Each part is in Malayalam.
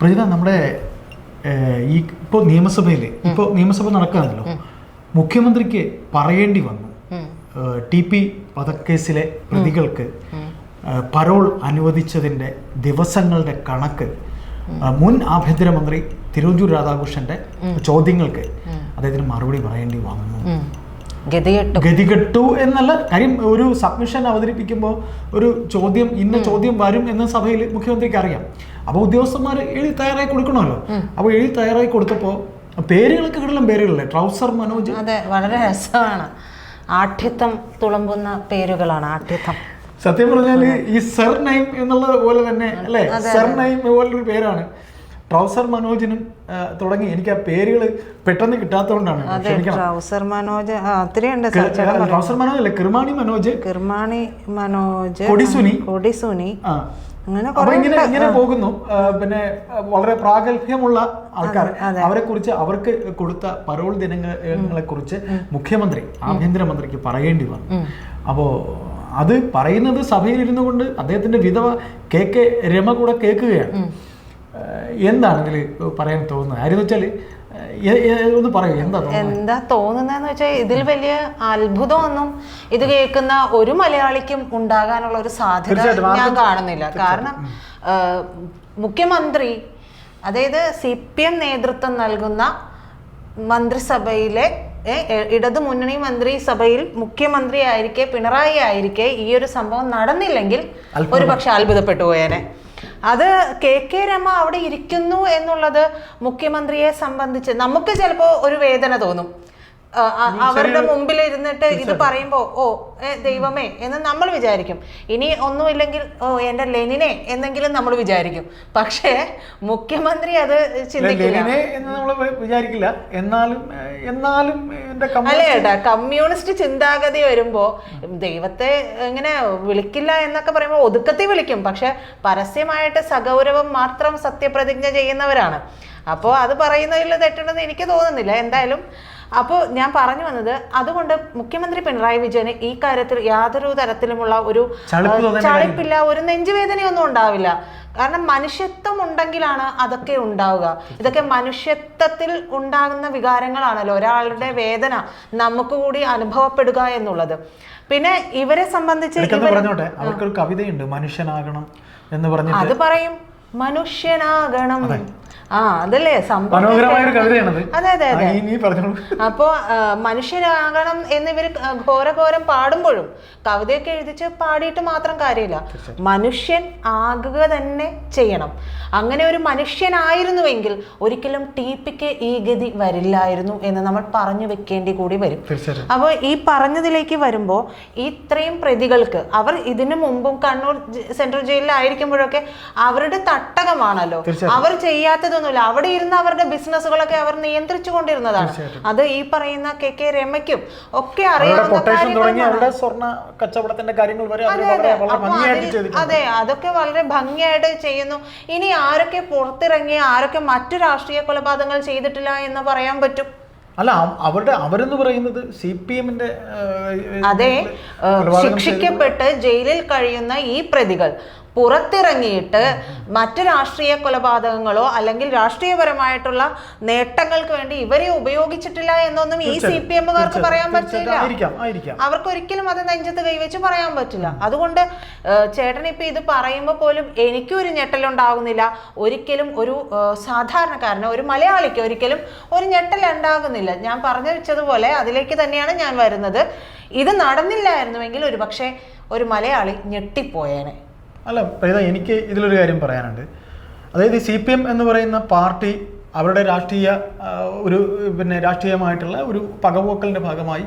പ്രജിത നമ്മുടെ ഈ ഇപ്പോൾ നിയമസഭയിൽ ഇപ്പോൾ നിയമസഭ നടക്കുകയാണല്ലോ. മുഖ്യമന്ത്രിക്ക് പറയേണ്ടി വന്നു. ടി പി വധക്കേസിലെ പ്രതികൾക്ക് പരോൾ അനുവദിച്ചതിന്റെ ദിവസങ്ങളുടെ കണക്ക് മുൻ ആഭ്യന്തരമന്ത്രി തിരുവഞ്ചൂർ രാധാകൃഷ്ണന്റെ ചോദ്യങ്ങൾക്ക് അദ്ദേഹത്തിന് മറുപടി പറയേണ്ടി വന്നു. ഗതികെട്ടു. എന്നല്ല കാര്യം ഒരു സബ്മിഷൻ അവതരിപ്പിക്കുമ്പോൾ ഒരു ചോദ്യം ഇന്ന ചോദ്യം വരും എന്ന സഭയിൽ മുഖ്യമന്ത്രിക്ക് അറിയാം. അപ്പോൾ ഉദ്യോഗസ്ഥന്മാർ എഴുതി തയ്യാറായി കൊടുക്കണമല്ലോ. അപ്പോൾ എഴുതി തയ്യാറായി കൊടുത്തപ്പോൾ പേരുകളൊക്കെ കിടലും പേരുകളല്ലേ? ട്രൗസർ മനോജ്? അതെ വളരെ രസമാണ്. ആഠ്യത്വം തുളമ്പുന്ന പേരുകളാണ് ആഠ്യത്വം സത്യം പറഞ്ഞാൽ ഈ സെർ നൈം എന്നുള്ളത് പോലെ തന്നെ അല്ലേ? സെർ നൈം പോലൊരു പേരാണ്. ട്രൗസർ മനോജിനും തുടങ്ങി. എനിക്ക് ആ പേരുകൾ പെട്ടെന്ന് കിട്ടാത്തതുകൊണ്ടാണ് ട്രൗസർ മനോജ് ഒത്തിരി ഒത്തിരിയുണ്ട് ട്രൗസർ മനോജ് അല്ലേ കിർമാണി മനോജ്. കിർമാണി മനോജ് കൊടിസുനി. കൊടിസുനി. അങ്ങനെ ഇങ്ങനെ ഇങ്ങനെ പോകുന്നു. പിന്നെ വളരെ പ്രാഗൽഭ്യമുള്ള ആൾക്കാർ. അവരെ കുറിച്ച് അവർക്ക് കൊടുത്ത പരോൾ ദിനങ്ങളെ കുറിച്ച് മുഖ്യമന്ത്രി ആഭ്യന്തരമന്ത്രിക്ക് പറയേണ്ടി വന്നു. അപ്പോ അത് പറയുന്നത് സഭയിൽ ഇരുന്നു കൊണ്ട് അദ്ദേഹത്തിന്റെ വിധവ കെ കെ രമ കൂടെ കേൾക്കുകയാണ്. ആ, എന്താണ് ഇതിൽ പറയാൻ തോന്നുന്നത്? കാര്യം വെച്ചാൽ ഒന്ന് പറയൂ എന്താ എന്താ തോന്നുന്നതെന്ന് വെച്ചാൽ ഇതിൽ വലിയ അത്ഭുതമൊന്നും ഇത് കേൾക്കുന്ന ഒരു മലയാളിക്കും ഉണ്ടാകാനുള്ള ഒരു സാധ്യത ഞാൻ കാണുന്നില്ല. കാരണം മുഖ്യമന്ത്രി അതായത് സി പി എം നേതൃത്വം നൽകുന്ന മന്ത്രിസഭയിലെ ഇടത് ഇടതു മുന്നണി മന്ത്രിസഭയിൽ മുഖ്യമന്ത്രി ആയിരിക്കെ പിണറായി ആയിരിക്കെ ഈ ഒരു സംഭവം നടന്നില്ലെങ്കിൽ ഒരു പക്ഷെ അത്ഭുതപ്പെട്ടു പോയേനെ. അത് കെ കെ രമ അവിടെ ഇരിക്കുന്നു എന്നുള്ളത് മുഖ്യമന്ത്രിയെ സംബന്ധിച്ച് നമുക്ക് ചിലപ്പോൾ ഒരു വേദന തോന്നും. അവരുടെ മുമ്പിൽ ഇരുന്നിട്ട് ഇത് പറയുമ്പോൾ ഓ ദൈവമേ എന്ന് നമ്മൾ വിചാരിക്കും. ഇനി ഒന്നുമില്ലെങ്കിൽ ഓ എന്റെ ലെനിനെ എന്നെങ്കിലും നമ്മൾ വിചാരിക്കും. പക്ഷേ മുഖ്യമന്ത്രി അത് ചിന്തിക്കില്ല. വിചാരിക്കില്ല. എന്നാലും എന്നാലും അല്ലേ ഏട്ടാ കമ്മ്യൂണിസ്റ്റ് ചിന്താഗതി വരുമ്പോ ദൈവത്തെ ഇങ്ങനെ വിളിക്കില്ല എന്നൊക്കെ പറയുമ്പോൾ ഒതുക്കത്തിൽ വിളിക്കും. പക്ഷെ പരസ്യമായിട്ട് സഗൗരവം മാത്രം സത്യപ്രതിജ്ഞ ചെയ്യുന്നവരാണ്. അപ്പോൾ അത് പറയുന്നതിൽ തെറ്റുണ്ടെന്ന് എനിക്ക് തോന്നുന്നില്ല. എന്തായാലും അപ്പോൾ ഞാൻ പറഞ്ഞു വന്നത് അതുകൊണ്ട് മുഖ്യമന്ത്രി പിണറായി വിജയന് ഈ കാര്യത്തിൽ യാതൊരു തരത്തിലുമുള്ള ഒരു ചളിപ്പില്ല ഒരു നെഞ്ചുവേദനയൊന്നും ഉണ്ടാവില്ല. കാരണം മനുഷ്യത്വം ഉണ്ടെങ്കിലാണ് അതൊക്കെ ഉണ്ടാവുക. ഇതൊക്കെ മനുഷ്യത്വത്തിൽ ഉണ്ടാകുന്ന വികാരങ്ങളാണല്ലോ. ഒരാളുടെ വേദന നമുക്ക് കൂടി അനുഭവപ്പെടുക എന്നുള്ളത്. പിന്നെ ഇവരെ സംബന്ധിച്ച് പറഞ്ഞോട്ടെ? അവർക്കൊരു കവിതയുണ്ട് മനുഷ്യനാകണം എന്ന് പറഞ്ഞു അത് പറയും മനുഷ്യനാകണം. ആ അതല്ലേ? മനോഹരമായ ഒരു കവിതയാണത്. അതെ അതെ ഇവർ അപ്പോ മനുഷ്യരാകണം എന്നിവർ ഘോരഘോരം പാടുമ്പോഴും കവിതയൊക്കെ എഴുതിച്ച് പാടിയിട്ട് മാത്രം കാര്യമില്ല. മനുഷ്യൻ ആകുക തന്നെ ചെയ്യണം. അങ്ങനെ ഒരു മനുഷ്യനായിരുന്നുവെങ്കിൽ ഒരിക്കലും ടി പിക്ക് ഈ ഗതി വരില്ലായിരുന്നു എന്ന് നമ്മൾ പറഞ്ഞു വെക്കേണ്ടി കൂടി വരും. അപ്പൊ അപ്പോൾ ഈ പറഞ്ഞതിലേക്ക് വരുമ്പോൾ ഇത്രയും പ്രതികൾക്ക് അവർ ഇതിനു മുമ്പും കണ്ണൂർ സെൻട്രൽ ജയിലിലായിരിക്കുമ്പോഴൊക്കെ അവരുടെ തട്ടകമാണല്ലോ. അവർ ചെയ്യാത്തതൊന്നുമില്ല അവിടെ ഇരുന്ന് അവരുടെ ബിസിനസ്സുകളൊക്കെ അവർ നിയന്ത്രിച്ചു കൊണ്ടിരുന്നതാണ് അത് ഈ പറയുന്ന കെ കെ രമയ്ക്കും ഒക്കെ അറിയാവുന്ന സ്വർണ കച്ചവടത്തിന്റെ കാര്യങ്ങൾ വരെ അതെ അതൊക്കെ വളരെ ഭംഗിയായിട്ട് ചെയ്യുന്നു. ഇനി ആരൊക്കെ പുറത്തിറങ്ങി ആരൊക്കെ മറ്റു രാഷ്ട്രീയ കൊലപാതകങ്ങൾ ചെയ്തിട്ടില്ല എന്ന് പറയാൻ പറ്റും? അല്ല അവ- അവരുടെ അവരെന്ന് പറയുന്നത് സി പി എമ്മിന്റെ അതെ ശിക്ഷിക്കപ്പെട്ട് ജയിലിൽ കഴിയുന്ന ഈ പ്രതികൾ. പുറത്തിറങ്ങിയിട്ട് മറ്റ് രാഷ്ട്രീയ കൊലപാതകങ്ങളോ അല്ലെങ്കിൽ രാഷ്ട്രീയപരമായിട്ടുള്ള നേട്ടങ്ങൾക്ക് വേണ്ടി ഇവരെ ഉപയോഗിച്ചിട്ടില്ല എന്നൊന്നും ഈ സി പി എമ്മുകാർക്ക് പറയാൻ പറ്റില്ല അവർക്ക് ഒരിക്കലും അത് നെഞ്ചത്ത് കൈവച്ച് പറയാൻ പറ്റില്ല. അതുകൊണ്ട് ചേട്ടൻ ഇപ്പൊ ഇത് പറയുമ്പോൾ പോലും എനിക്കും ഒരു ഞെട്ടലുണ്ടാകുന്നില്ല. ഒരിക്കലും ഒരു സാധാരണക്കാരന് ഒരു മലയാളിക്ക് ഒരിക്കലും ഒരു ഞെട്ടൽ ഉണ്ടാകുന്നില്ല. ഞാൻ പറഞ്ഞു വെച്ചതുപോലെ അതിലേക്ക് തന്നെയാണ് ഞാൻ വരുന്നത്. ഇത് നടന്നില്ലായിരുന്നുവെങ്കിൽ ഒരു പക്ഷേ ഒരു മലയാളി ഞെട്ടിപ്പോയേനെ. അല്ല പ്രീത എനിക്ക് ഇതിലൊരു കാര്യം പറയാനുണ്ട്. അതായത് സി പി എം എന്ന് പറയുന്ന പാർട്ടി അവരുടെ രാഷ്ട്രീയ ഒരു പിന്നെ രാഷ്ട്രീയമായിട്ടുള്ള ഒരു പകപോക്കലിന്റെ ഭാഗമായി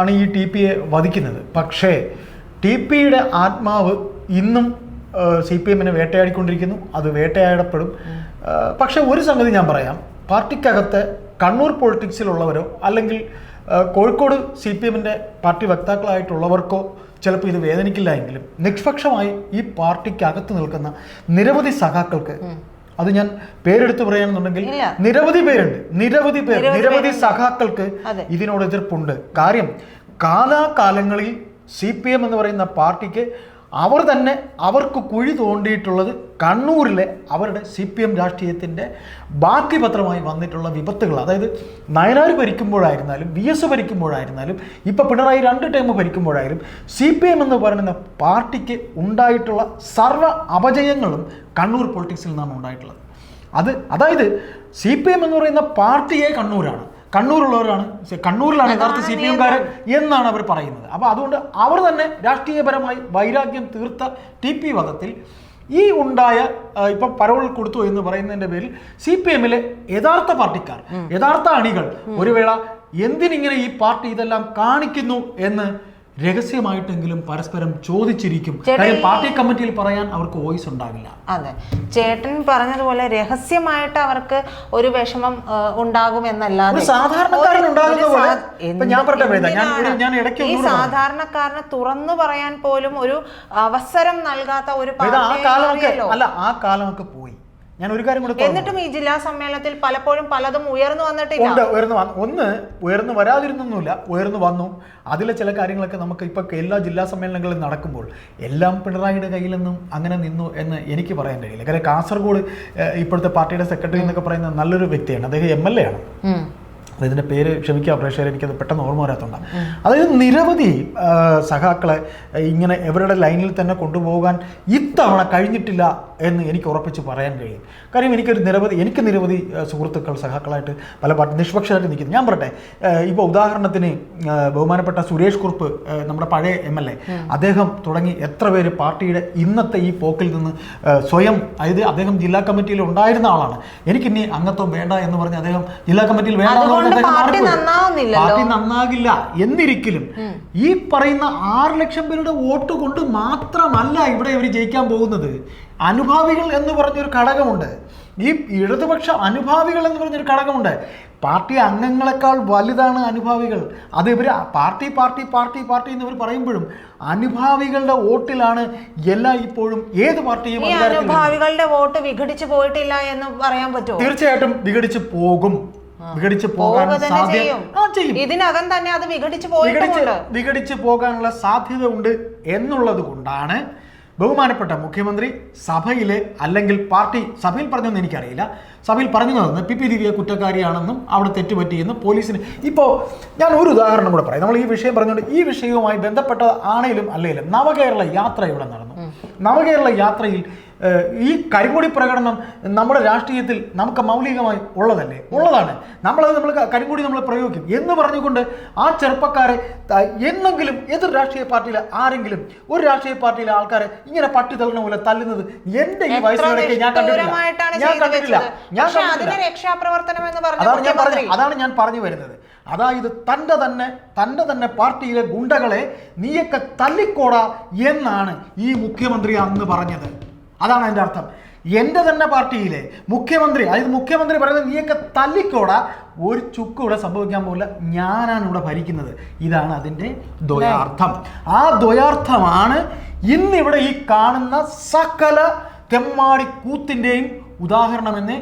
ആണ് ഈ ടി പിയെ വധിക്കുന്നത്. പക്ഷേ ടി പിയുടെ ആത്മാവ് ഇന്നും സി പി എമ്മിനെ വേട്ടയാടിക്കൊണ്ടിരിക്കുന്നു. അത് വേട്ടയാടപ്പെടും. പക്ഷേ ഒരു സംഗതി ഞാൻ പറയാം. പാർട്ടിക്കകത്ത് കണ്ണൂർ പൊളിറ്റിക്സിലുള്ളവരോ അല്ലെങ്കിൽ കോഴിക്കോട് സി പി എമ്മിന്റെ പാർട്ടി വക്താക്കളായിട്ടുള്ളവർക്കോ ചിലപ്പോൾ ഇത് വേദനിക്കില്ല എങ്കിലും നിഷ്പക്ഷമായി ഈ പാർട്ടിക്ക് പാർട്ടിക്കകത്ത് നിൽക്കുന്ന നിരവധി സഖാക്കൾക്ക് അത് ഞാൻ പേരെടുത്ത് പറയുകയാണെന്നുണ്ടെങ്കിൽ ഇല്ല. നിരവധി പേരുണ്ട്. നിരവധി പേർ നിരവധി നിരവധി സഖാക്കൾക്ക് ഇതിനോട് എതിർപ്പുണ്ട്. കാര്യം കാലാകാലങ്ങളിൽ സി പി എം എന്ന് പറയുന്ന പാർട്ടിക്ക് അവർ തന്നെ അവർക്ക് കുഴി തോണ്ടിയിട്ടുള്ളത് കണ്ണൂരിലെ അവരുടെ സി പി എം രാഷ്ട്രീയത്തിന്റെ ബാക്കി പത്രമായി വന്നിട്ടുള്ള വിപത്തുകൾ. അതായത് നയനാർ ഭരിക്കുമ്പോഴായിരുന്നാലും വി എസ് ഭരിക്കുമ്പോഴായിരുന്നാലും ഇപ്പോൾ പിണറായി രണ്ട് ടൈം ഭരിക്കുമ്പോഴായാലും സി പി എം എന്ന് പറയുന്ന പാർട്ടിക്ക് ഉണ്ടായിട്ടുള്ള സർവ അപജയങ്ങളും കണ്ണൂർ പൊളിറ്റിക്സിൽ നിന്നാണ് ഉണ്ടായിട്ടുള്ളത്. അത് അതായത് സി പി എം എന്ന് പറയുന്ന പാർട്ടിയെ കണ്ണൂരാണ്. കണ്ണൂരുള്ളവരാണ്. കണ്ണൂരിലാണ് യഥാർത്ഥ സി പി എംകാരൻ എന്നാണ് അവർ പറയുന്നത്. അപ്പോൾ അതുകൊണ്ട് അവർ തന്നെ രാഷ്ട്രീയപരമായി വൈരാഗ്യം തീർത്ത ടി പി വധത്തിൽ ഈ ഉണ്ടായ ഇപ്പൊ പരോൾ കൊടുത്തു എന്ന് പറയുന്നതിന്റെ പേരിൽ സി പി എമ്മിലെ യഥാർത്ഥ പാർട്ടിക്കാർ യഥാർത്ഥ അണികൾ ഒരു വേള എന്തിനിങ്ങനെ ഈ പാർട്ടി ഇതെല്ലാം കാണിക്കുന്നു എന്ന് രഹസ്യമായിട്ടെങ്കിലും പരസ്പരം ചോദിച്ചിരിക്കും. കാര്യം പാർട്ടി കമ്മിറ്റിയിൽ പറയാൻ അവർക്ക് വോയിസ് ഉണ്ടാവില്ല അതെ. ചേട്ടൻ പറഞ്ഞതുപോലെ രഹസ്യമായിട്ട് അവർക്ക് ഒരു വിഷമം ഉണ്ടാകും എന്നല്ലാതെ ഈ സാധാരണക്കാരന് തുറന്നു പറയാൻ പോലും ഒരു അവസരം നൽകാത്ത ഒരു. അല്ല ആ കാലമൊക്കെ പോയി. ഞാൻ ഒരു കാര്യം കൂടെ എന്നിട്ടും ഈ ജില്ലാ സമ്മേളനത്തിൽ പലപ്പോഴും പലതും ഉയർന്നു വന്നിട്ടില്ല. ഉണ്ട് ഉയർന്നു വന്നു. ഒന്ന് ഉയർന്നു വരാതിരുന്നൊന്നുമില്ല ഉയർന്നു വന്നു. അതിലെ ചില കാര്യങ്ങളൊക്കെ നമുക്ക് ഇപ്പൊ എല്ലാ ജില്ലാ സമ്മേളനങ്ങളിലും നടക്കുമ്പോൾ എല്ലാം പിണറായിയുടെ കയ്യിൽ നിന്നും അങ്ങനെ നിന്നു എന്ന് എനിക്ക് പറയാൻ കഴിയില്ല. കാരണം കാസർഗോഡ് ഇപ്പോഴത്തെ പാർട്ടിയുടെ സെക്രട്ടറി എന്നൊക്കെ പറയുന്ന നല്ലൊരു വ്യക്തിയാണ്. അദ്ദേഹം എം എൽ എ ആണ്. അതിന്റെ പേര് ക്ഷമിക്കുക പ്രേക്ഷകർ എനിക്കത് പെട്ടെന്ന് ഓർമ്മ വരാത്തതുകൊണ്ടാണ് അതായത് നിരവധി സഖാക്കളെ ഇങ്ങനെ ഇവരുടെ ലൈനിൽ തന്നെ കൊണ്ടുപോകാൻ ഇത്തവണ കഴിഞ്ഞിട്ടില്ല എന്ന് എനിക്ക് ഉറപ്പിച്ച് പറയാൻ കഴിയും. കാര്യം എനിക്കൊരു നിരവധി എനിക്ക് നിരവധി സുഹൃത്തുക്കൾ സഖാക്കളായിട്ട് പല പാട്ട് നിഷ്പക്ഷരായിട്ട് നിൽക്കുന്നു. ഞാൻ പറട്ടെ ഇപ്പോൾ ഉദാഹരണത്തിന് ബഹുമാനപ്പെട്ട സുരേഷ് കുറുപ്പ് നമ്മുടെ പഴയ എം എൽ എ അദ്ദേഹം തുടങ്ങി എത്ര പേര് പാർട്ടിയുടെ ഇന്നത്തെ ഈ പോക്കിൽ നിന്ന് സ്വയം അതായത് അദ്ദേഹം ജില്ലാ കമ്മിറ്റിയിൽ ഉണ്ടായിരുന്ന ആളാണ്. എനിക്കിനി അംഗത്വം വേണ്ട എന്ന് പറഞ്ഞ് അദ്ദേഹം ജില്ലാ കമ്മിറ്റിയിൽ വേണ്ട പാർട്ടി നന്നാകില്ല. എന്നിരിക്കലും ഈ പറയുന്ന ആറ് ലക്ഷം പേരുടെ വോട്ട് കൊണ്ട് മാത്രമല്ല ഇവിടെ ഇവർ ജയിക്കാൻ പോകുന്നത്. അനുഭാവികൾ എന്ന് പറഞ്ഞൊരു ഘടകമുണ്ട്. ഈ ഇടതുപക്ഷ അനുഭാവികൾ എന്ന് പറഞ്ഞൊരു ഘടകമുണ്ട്. പാർട്ടി അംഗങ്ങളെക്കാൾ വലുതാണ് അനുഭാവികൾ. അത് ഇവർ പാർട്ടി പാർട്ടി പാർട്ടി പാർട്ടി എന്നിവർ പറയുമ്പോഴും അനുഭാവികളുടെ വോട്ടിലാണ് എല്ലാ ഇപ്പോഴും ഏത് പാർട്ടിയും അനുഭാവികളുടെ വോട്ട് വിഘടിച്ചു പോയിട്ടില്ല എന്ന് പറയാൻ പറ്റുമോ? തീർച്ചയായിട്ടും വിഘടിച്ചു പോകും. വിഘടിച്ച് പോകാൻ സാധ്യത ഇതിനകം തന്നെ അത് വിഘടിച്ചു വിഘടിച്ച് പോകാനുള്ള സാധ്യത ഉണ്ട് എന്നുള്ളത് കൊണ്ടാണ് ബഹുമാനപ്പെട്ട മുഖ്യമന്ത്രി സഭയിലെ അല്ലെങ്കിൽ പാർട്ടി സഭയിൽ പറഞ്ഞൊന്നും എനിക്കറിയില്ല. സഭയിൽ പറഞ്ഞു തന്നത് പി പി ദിവ്യ കുറ്റക്കാരിയാണെന്നും അവിടെ തെറ്റുപറ്റിയെന്നും പോലീസിന് ഇപ്പോൾ ഞാൻ ഒരു ഉദാഹരണം കൂടെ പറയാം. നമ്മൾ ഈ വിഷയം പറഞ്ഞുകൊണ്ട് ഈ വിഷയവുമായി ബന്ധപ്പെട്ട ആണെങ്കിലും അല്ലെങ്കിലും നവകേരള യാത്ര ഇവിടെ നടന്നു നവകേരള യാത്രയിൽ ഈ കരിങ്കൊടി പ്രകടനം നമ്മുടെ രാഷ്ട്രീയത്തിൽ നമുക്ക് മൗലികമായി ഉള്ളതല്ലേ? ഉള്ളതാണ്. നമ്മളത് നമ്മൾ കരിങ്കൊടി നമ്മൾ പ്രയോഗിക്കും. എന്ന് പറഞ്ഞുകൊണ്ട് ആ ചെറുപ്പക്കാരെ എന്നെങ്കിലും എതിർ രാഷ്ട്രീയ പാർട്ടിയിലെ ആരെങ്കിലും ഒരു രാഷ്ട്രീയ പാർട്ടിയിലെ ആൾക്കാരെ ഇങ്ങനെ പട്ടി തള്ളണ പോലെ തല്ലുന്നത് എന്റെ ഈ എത്ര ഞാൻ കണ്ടിട്ടില്ല. ഞാൻ കണ്ടിട്ടില്ല. അതാണ് ഞാൻ അതാണ് ഞാൻ പറഞ്ഞു വരുന്നത്. അതായത് തന്റെ തന്നെ തന്റെ തന്നെ പാർട്ടിയിലെ ഗുണ്ടകളെ നീയൊക്കെ തല്ലിക്കോടാ എന്നാണ് ഈ മുഖ്യമന്ത്രി അന്ന് പറഞ്ഞത്. അതാണ് അതിന്റെ അർത്ഥം. എന്റെ തന്നെ പാർട്ടിയിലെ മുഖ്യമന്ത്രി അതായത് മുഖ്യമന്ത്രി പറയുന്നത് നീയൊക്കെ തല്ലിക്കോട ഒരു ചുക്ക് ഇവിടെ സംഭവിക്കാൻ പോകില്ല ഞാനാണ് ഇവിടെ ഭരിക്കുന്നത്. ഇതാണ് അതിന്റെ ദ്വയാർത്ഥം. ആ ദ്വയാർത്ഥമാണ് ഇന്നിവിടെ ഈ കാണുന്ന സകല തെമ്മാടി കൂത്തിന്റെയും ഉദാഹരണമെന്ന്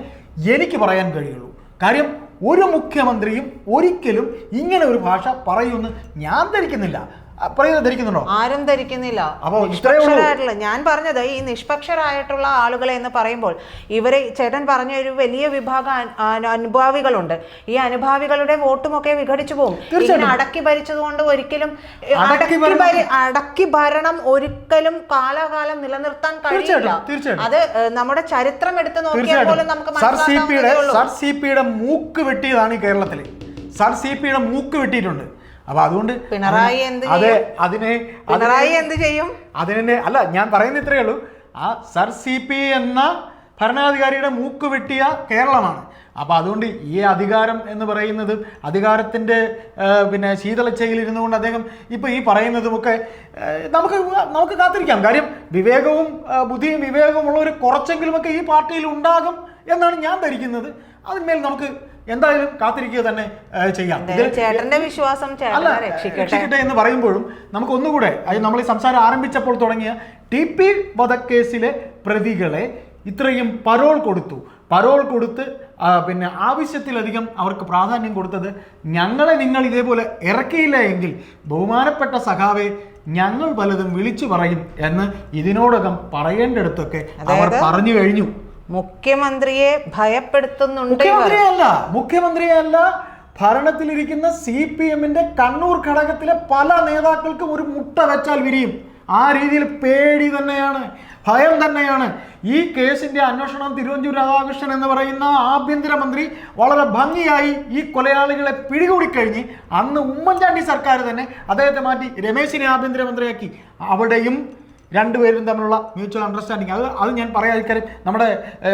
എനിക്ക് പറയാൻ കഴിയുള്ളൂ. കാര്യം ഒരു മുഖ്യമന്ത്രിയും ഒരിക്കലും ഇങ്ങനെ ഒരു ഭാഷ പറയുമെന്ന് ഞാൻ ധരിക്കുന്നില്ല. ധരിക്കുന്നുണ്ടോ? ആരും ധരിക്കുന്നില്ല. നിഷ്പക്ഷരായിട്ടുള്ള ഞാൻ പറഞ്ഞത് ഈ നിഷ്പക്ഷരായിട്ടുള്ള ആളുകളെ എന്ന് പറയുമ്പോൾ ഇവരെ ചേട്ടൻ പറഞ്ഞ ഒരു വലിയ വിഭാഗം അനുഭാവികളുണ്ട്. ഈ അനുഭാവികളുടെ വോട്ടുമൊക്കെ വിഘടിച്ചു പോകും. ഇങ്ങനെ അടക്കി ഭരിച്ചതുകൊണ്ട് ഒരിക്കലും അടക്കി അടക്കി ഭരണം- ഒരിക്കലും കാലാകാലം നിലനിർത്താൻ കഴിയില്ല. അത് നമ്മുടെ ചരിത്രം എടുത്ത് നോക്കിയാൽ പോലും നമുക്ക് പിയുടെ മൂക്ക് വെട്ടിയതാണ് കേരളത്തിൽ സർ സി പിയുടെ മൂക്ക് വെട്ടിയിട്ടുണ്ട്. അപ്പൊ അതുകൊണ്ട് പിണറായി എന്ത് അതെ? അതിനെ പിണറായി എന്ത് ചെയ്യും? അതിനെ അല്ല ഞാൻ പറയുന്ന ഇത്രയേ ഉള്ളൂ. ആ സർ സി പി എന്ന ഭരണാധികാരിയുടെ മൂക്ക് വെട്ടിയ കേരളമാണ്. അപ്പോൾ അതുകൊണ്ട് ഈ അധികാരം എന്ന് പറയുന്നത് അധികാരത്തിന്റെ പിന്നെ ശീതളച്ചയിൽ ഇരുന്നുകൊണ്ട് അദ്ദേഹം ഇപ്പോൾ ഈ പറയുന്നതുമൊക്കെ ഒക്കെ നമുക്ക് നമുക്ക് കാത്തിരിക്കാം. കാര്യം വിവേകവും ബുദ്ധിയും വിവേകവും ഉള്ളവർ കുറച്ചെങ്കിലുമൊക്കെ ഈ പാർട്ടിയിൽ ഉണ്ടാകും എന്നാണ് ഞാൻ ധരിക്കുന്നത്. അതിന്മേൽ നമുക്ക് എന്തായാലും കാത്തിരിക്കുക തന്നെ ചെയ്യാം. ചേട്ടന്റെ വിശ്വാസം അല്ല രക്ഷിക്കട്ടെ. എന്ന് പറയുമ്പോഴും നമുക്ക് ഒന്നുകൂടെ നമ്മൾ ഈ സംസാരം ആരംഭിച്ചപ്പോൾ തുടങ്ങിയ ടി പി വധക്കേസിലെ പ്രതികളെ ഇത്രയും പരോൾ കൊടുത്തു. പരോൾ കൊടുത്ത് പിന്നെ ആവശ്യത്തിലധികം അവർക്ക് പ്രാധാന്യം കൊടുത്തത് ഞങ്ങളെ നിങ്ങൾ ഇതേപോലെ ഇറക്കിയില്ല എങ്കിൽ ബഹുമാനപ്പെട്ട സഖാവെ ഞങ്ങൾ പലതും വിളിച്ചു പറയും എന്ന് ഇതിനോടകം പറയേണ്ടടുത്തൊക്കെ അവർ പറഞ്ഞു കഴിഞ്ഞു. മുഖ്യമന്ത്രിയെ ഭയപ്പെടുത്തുന്നുണ്ട്. മുഖ്യമന്ത്രിയല്ല മുഖ്യമന്ത്രിയല്ല ഭരണത്തിലിരിക്കുന്ന സി പി എമ്മിന്റെ കണ്ണൂർ ഘടകത്തിലെ പല നേതാക്കൾക്കും ഒരു മുട്ട വെച്ചാൽ വിരിയും. ആ രീതിയിൽ പേടി തന്നെയാണ് ഭയം തന്നെയാണ്. ഈ കേസിന്റെ അന്വേഷണം തിരുവഞ്ചൂർ രാധാകൃഷ്ണൻ എന്ന് പറയുന്ന ആഭ്യന്തരമന്ത്രി വളരെ ഭംഗിയായി ഈ കൊലയാളികളെ പിടികൂടിക്കഴിഞ്ഞ് അന്ന് ഉമ്മൻചാണ്ടി സർക്കാർ തന്നെ അദ്ദേഹത്തെ മാറ്റി രമേശിനെ ആഭ്യന്തരമന്ത്രിയാക്കി അവിടെയും രണ്ടുപേരും തമ്മിലുള്ള മ്യൂച്വൽ അണ്ടർസ്റ്റാൻഡിങ് അത് അത് ഞാൻ പറയാതിരിക്കാനും നമ്മുടെ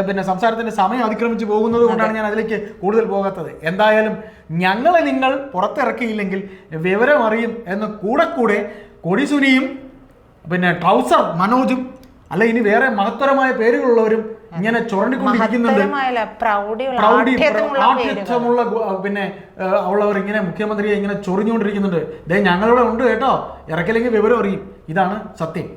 പിന്നെ സംസാരത്തിന്റെ സമയം അതിക്രമിച്ച് പോകുന്നത് കൊണ്ടാണ് ഞാൻ അതിലേക്ക് കൂടുതൽ പോകാത്തത്. എന്തായാലും ഞങ്ങളെ നിങ്ങൾ പുറത്തിറക്കിയില്ലെങ്കിൽ വിവരമറിയും എന്ന് കൂടെ കൂടെ കൊടിസുനിയും പിന്നെ ട്രൗസർ മനോജും അല്ല ഇനി വേറെ മഹത്തരമായ പേരുകളുള്ളവരും ഇങ്ങനെ ചുരണ്ടിക്കൊണ്ടിരിക്കുന്നുണ്ട് ആഠ്യത്വമുള്ള പേരുകൾ. പിന്നെ ഉള്ളവർ ഇങ്ങനെ മുഖ്യമന്ത്രിയെ ഇങ്ങനെ ചൊറിഞ്ഞുകൊണ്ടിരിക്കുന്നുണ്ട്. ദേ ഞങ്ങളിവിടെ ഉണ്ട് കേട്ടോ. ഇറക്കില്ലെങ്കിൽ വിവരം അറിയും ഇതാണ് സത്യം.